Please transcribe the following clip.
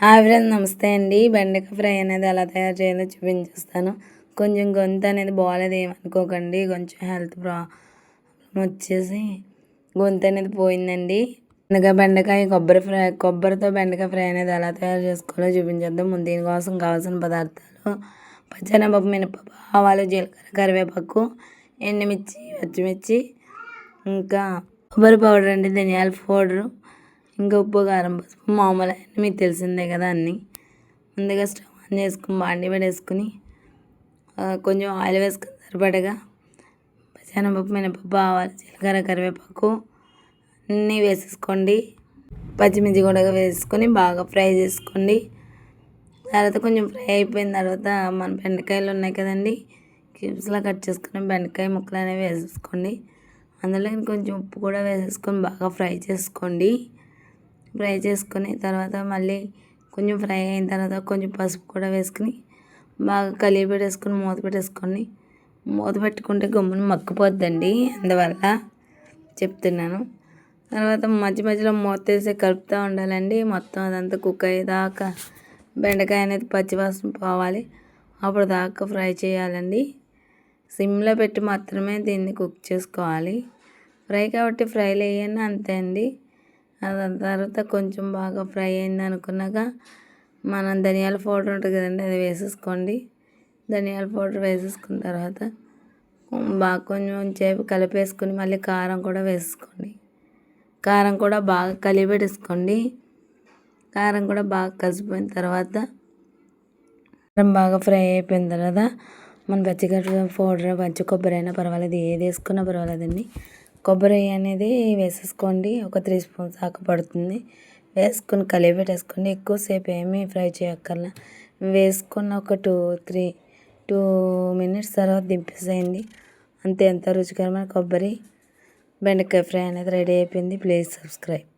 Hi friends నమస్తే అండి. బెండకాయ ఫ్రై అనేది ఎలా తయారు చేయాలో చూపించేస్తాను. కొంచెం గొంతు అనేది బాగాలేదు ఏమనుకోకండి. కొంచెం హెల్త్ ప్రాబ్లం వచ్చేసి గొంతు అనేది పోయిందండి. ఇంకా బెండకాయ కొబ్బరి ఫ్రై కొబ్బరితో బెండకాయ ఫ్రై అనేది ఎలా తయారు చేసుకోవాలో చూపించేద్దాం. ముందు దీనికోసం కావాల్సిన పదార్థాలు పచ్చనపప్పు మినపప్పు ఆవాలు జీలకర్ర కరివేపాకు ఎండుమిర్చి పచ్చిమిర్చి ఇంకా కొబ్బరి పౌడర్ అండి ధనియాల పౌడరు ఇంకా ఉప్పు కారం పసుపు మామూలు మీకు తెలిసిందే కదా అన్నీ. ముందుగా స్టవ్ ఆన్ చేసుకుని బాండి పెట్టేసుకుని కొంచెం ఆయిల్ వేసుకుని సరిపడగా శనగపప్పు మినపప్పు ఆవాలు జీలకర్ర కరివేపాకు అన్నీ వేసేసుకోండి. పచ్చిమిర్చి కూడా వేసుకొని బాగా ఫ్రై చేసుకోండి. తర్వాత కొంచెం ఫ్రై అయిపోయిన తర్వాత మన బెండకాయలు ఉన్నాయి కదండి క్యూబ్స్లా కట్ చేసుకుని బెండకాయ ముక్కలు అనేవి వేసేసుకోండి. అందులో కొంచెం ఉప్పు కూడా వేసేసుకొని బాగా ఫ్రై చేసుకోండి. ఫ్రై చేసుకొని తర్వాత మళ్ళీ కొంచెం ఫ్రై అయిన తర్వాత కొంచెం పసుపు కూడా వేసుకుని బాగా కలిపి పెట్టేసుకుని మూత పెట్టేసుకోండి మూత పెట్టుకుంటే గమ్మున మక్కిపోద్దండి అందువల్ల చెప్తున్నాను. తర్వాత మధ్య మధ్యలో మూత వేసి కలుపుతూ ఉండాలండి. మొత్తం అదంతా కుక్ అయ్యేదాకా బెండకాయ అనేది పచ్చివాసన పోవాలి. అప్పుడు దాకా ఫ్రై చేయాలండి. సిమ్లో పెట్టి మాత్రమే దీన్ని కుక్ చేసుకోవాలి. ఫ్రై కాబట్టి ఫ్రైలు వేయండి అంతే అండి. దాని తర్వాత కొంచెం బాగా ఫ్రై అయింది అనుకున్నాక మనం ధనియాల పౌడర్ ఉంటుంది కదండి అది వేసేసుకోండి. ధనియాల పౌడర్ వేసేసుకున్న తర్వాత బాగా కొంచెం సేపు కలిపేసుకుని మళ్ళీ కారం కూడా వేసుకోండి కారం కూడా బాగా కలిపెట్టేసుకోండి. కారం కూడా బాగా కలిసిపోయిన తర్వాత కారం బాగా ఫ్రై అయిపోయిన తర్వాత మన పచ్చిగడ్డ పౌడర్ పచ్చి కొబ్బరి అయినా పర్వాలేదు ఏది వేసుకున్నా పర్వాలేదండి. కొబ్బరి అనేది వేసేసుకోండి. ఒక త్రీ స్పూన్స్ దాకా పడుతుంది. వేసుకొని కలిపి పెట్టేసుకోండి. ఎక్కువసేపు ఏమీ ఫ్రై చేయక్కర్లా. వేసుకున్న ఒక టూ త్రీ టూ మినిట్స్ తర్వాత దింపేసేయండి. అంతే ఎంత రుచికరమైన కొబ్బరి. బెండకాయ ఫ్రై అనేది రెడీ అయిపోయింది. Please subscribe.